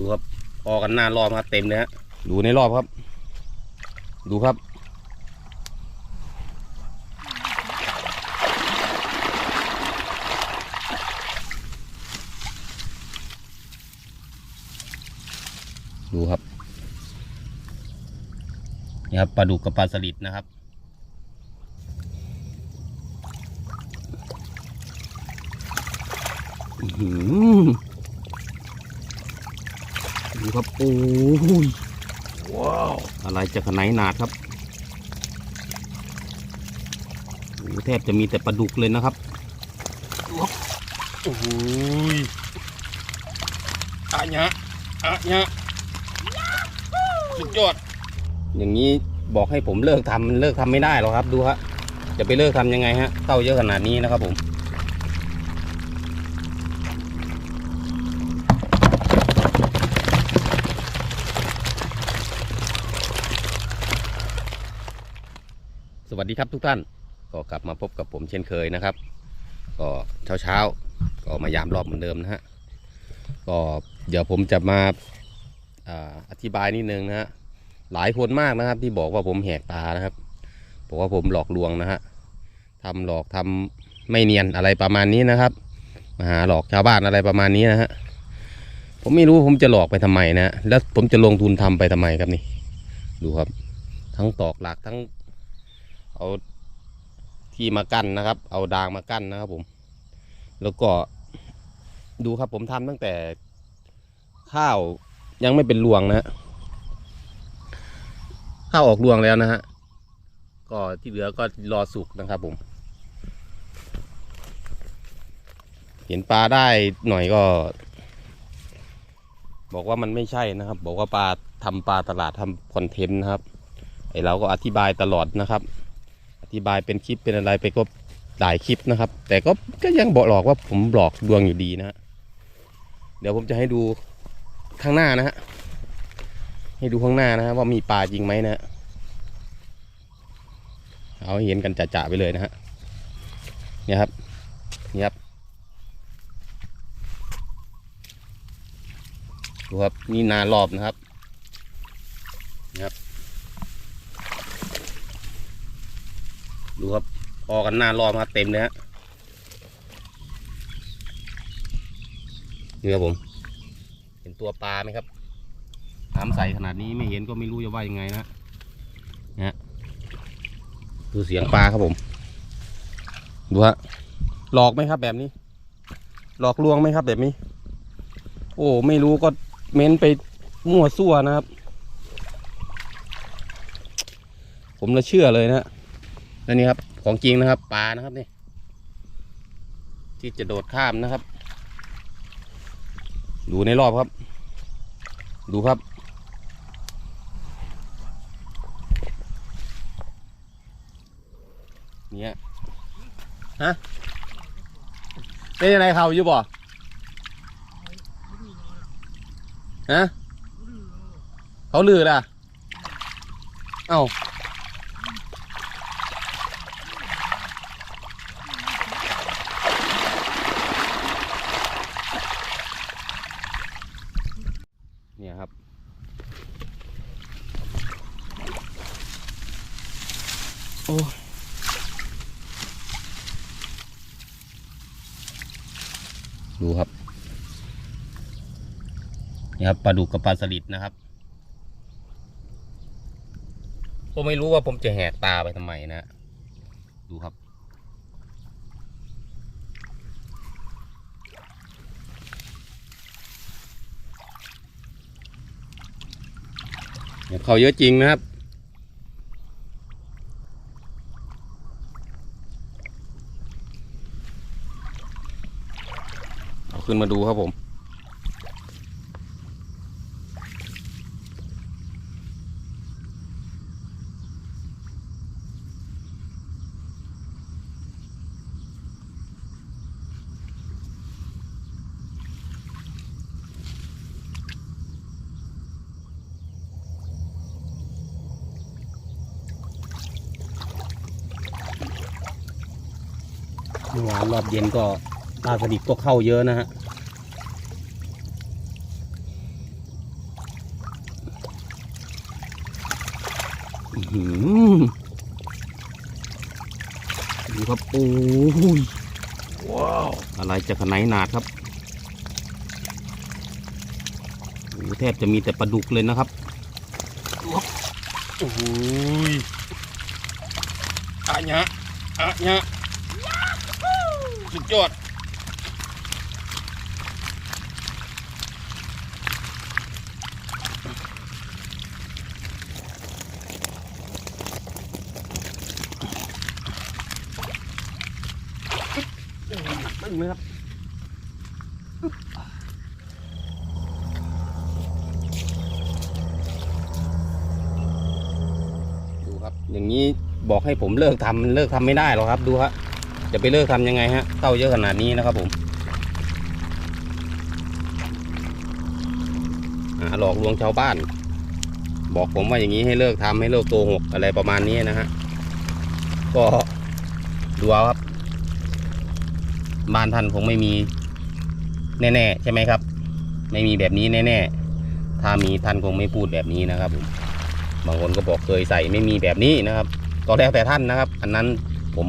ดูครับออกกันหน้ารอบครับเต็มเลยฮะดูในรอบครับ ดูครับ ดูครับนี่ครับปลาดุกกับปลาสลิดนะครับอื้อหือดู ครับโอ้ยว้าวอะไรจะขนาดหนาดครับโอ้โหแทบจะมีแต่ปลาดุกเลยนะครับดูครับโอ้ยอะเนี้ยอะเนี้ยสุดยอด อย่างนี้บอกให้ผมเลิกทำมันเลิกทำไม่ได้หรอกครับ ดูฮะจะไปเลิกทำยังไงฮะเข้าเยอะขนาดนี้นะครับผม วัสดีครับทุกท่าน ก็กลับมาพบกับผมเช่นเคยนะครับ ก็เช้าเช้าๆก็มายามรอบเหมือนเดิมนะฮะก็เดี๋ยวผมจะมาอาอธิบายนิดนึงนะฮะหลายคนมากนะครับ ที่บอกว่าผมแหกตานะครับบอกว่าผมหลอกลวงนะฮะทำหลอกทำไม่เนียนอะไรประมาณนี้นะครับมาหาหลอกชาวบ้านอะไรประมาณนี้นะฮะผมไม่รู้ผมจะหลอกไปทำไมนะฮะแล้วผมจะลงทุนทำไปทำไมครับนี่ ดูครับ ทั้งตอกหลักทั้ง เอาที่มากั้นนะครับ เอาดางมากั้นนะครับผม แล้วก็ดูครับผมทำตั้งแต่ข้าวยังไม่เป็นรวงนะฮะข้าวออกรวงแล้วนะฮะก็ที่เหลือก็รอสุกนะครับผม เห็นปลาได้หน่อยก็ บอกว่ามันไม่ใช่นะครับ บอกว่าปลาทำปลาตลาดทำคอนเทนต์นะครับไอเราก็อธิบายตลอดนะครับ ธิบายเป็นคลิปเป็นอะไรไปก็หลายคลิปนะครับ แต่ก็ก็ยังบอกหลอกว่าผมหลอกดวงอยู่ดีนะฮะเดี๋ยวผมจะให้ดูข้างหน้านะฮะให้ดูข้างหน้านะฮะว่ามีปลาจริงไหมนะเอาเห็นกันจ่าๆไปเลยนะฮะเนี่ยครับเนี่ยครับดูครับนี่นารอบนะครับเนี่ยครับ ดูครับออกกันหน้ารอบครับเต็มเลยฮะนี่ครับผม เห็นตัวปลาไหมครับน้ำใสขนาดนี้ไม่เห็นก็ไม่รู้จะว่ายังไงนะนะฮะดูเสียงปลาครับผม ดูฮะ หลอกไหมครับแบบนี้ หลอกลวงไหมครับแบบนี้ โอ้ ไม่รู้ก็เม้นไปมั่วซั่วนะครับ ผมเลยเชื่อเลยนะ แล้วนี่ครับของจริงนะครับปลานะครับนี่ ที่จะโดดข้ามนะครับ ดูในรอบครับ ดูครับ เนี่ยฮะเป็นยังไงเขาอยู่บ่ฮะเขาลือล่ะ เอ้า เนี่ยครับ โอ้ดูครับ นี่ครับปลาดุกกับปลาสลิดนะครับผมไม่รู้ว่าผมจะแหกตาไปทำไมนะ ดูครับ เขาเยอะจริงนะครับ เอา ขึ้นมาดูครับผม เมื่อวานรอบเย็นก็ปลาสลิดก็เข้าเยอะนะฮะ ดูครับโอ้ยว้าว อะไรจะขนาดหนาดครับโอ้แทบจะมีแต่ปลาดุกเลยนะครับดูครับโอ้ยอะเนะอะเนะสุดยอด ตึ้งเลยครับดูครับ อย่างนี้บอกให้ผมเลิกทำมันเลิกทำไม่ได้หรอกครับ ดูฮะจะไปเลิกทำยังไงฮะเต้าเยอะขนาดนี้นะครับผมหาหลอกลวงชาวบ้าน บอกผมว่าอย่างนี้ให้เลิกทำให้เลิกโกหกอะไรประมาณนี้นะฮะก็ดูเอาครับ บ้านท่านคงไม่มีแน่ๆใช่ไหมครับ ไม่มีแบบนี้แน่ๆถ้ามีท่านคงไม่พูดแบบนี้นะครับผมบางคนก็บอกเคยใส่ไม่มีแบบนี้นะครับก็แล้วแต่ท่านนะครับ อันนั้นผม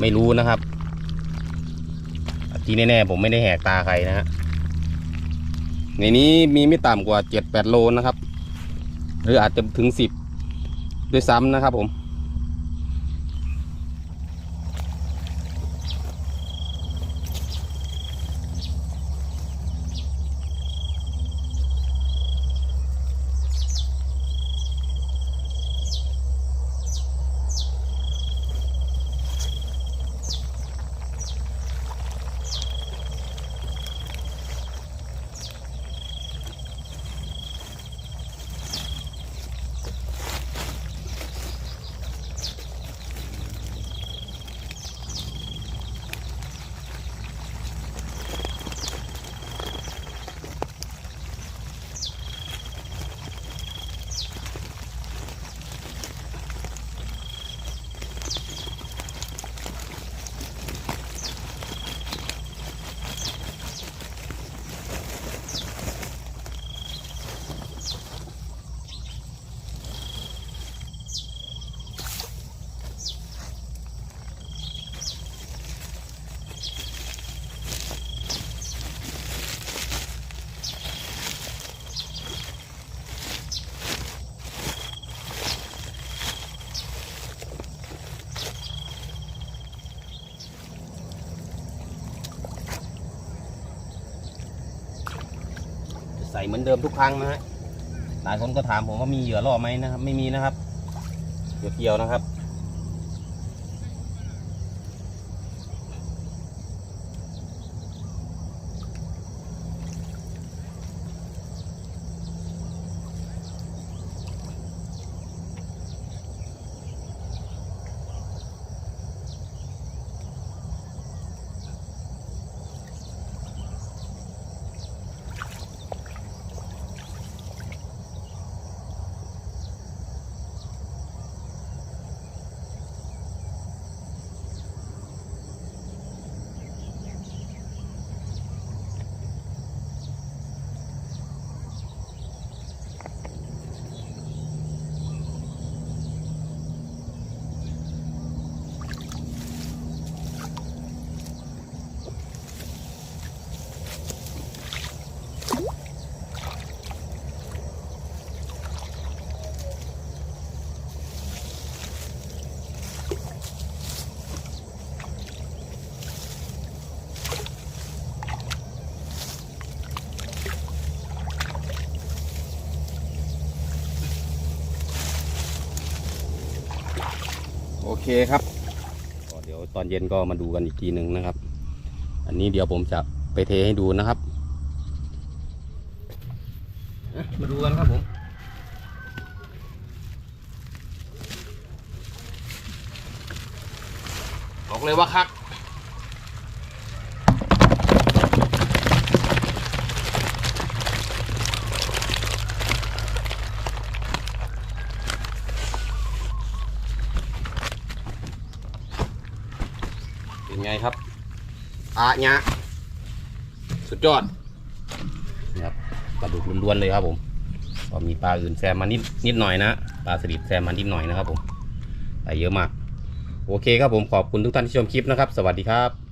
ไม่รู้นะครับที่แน่ๆผมไม่ได้แหกตาใครนะฮะในนี้มีไม่ต่ำกว่าเจ็ดแปดโลนะครับ หรืออาจจะถึงสิบด้วยซ้ำนะครับผม ใส่เหมือนเดิมทุกครั้งนะฮะหลายคนก็ถามผมว่ามีเหยื่อล่อไหมนะครับ ไม่มีนะครับเกี่ยวเกี่ยวๆนะครับ เคครับก็เดี๋ยวตอนเย็นก็มาดูกันอีกทีหนึ่งนะครับ อันนี้เดี๋ยวผมจะไปเทให้ดูนะครับอะมาดูกันครับผมบอกเลยว่าคัก เป็นไงครับอาญะสุดยอดนี่ครับปลาดุกล้วนๆเลยครับผมก็มีปลาอื่นแซมมานิดนิดหน่อยนะปลาสลิดแซมมานิดหน่อยนะครับผมแต่เยอะมาก โอเคครับผมขอบคุณทุกท่านที่ชมคลิปนะครับ สวัสดีครับ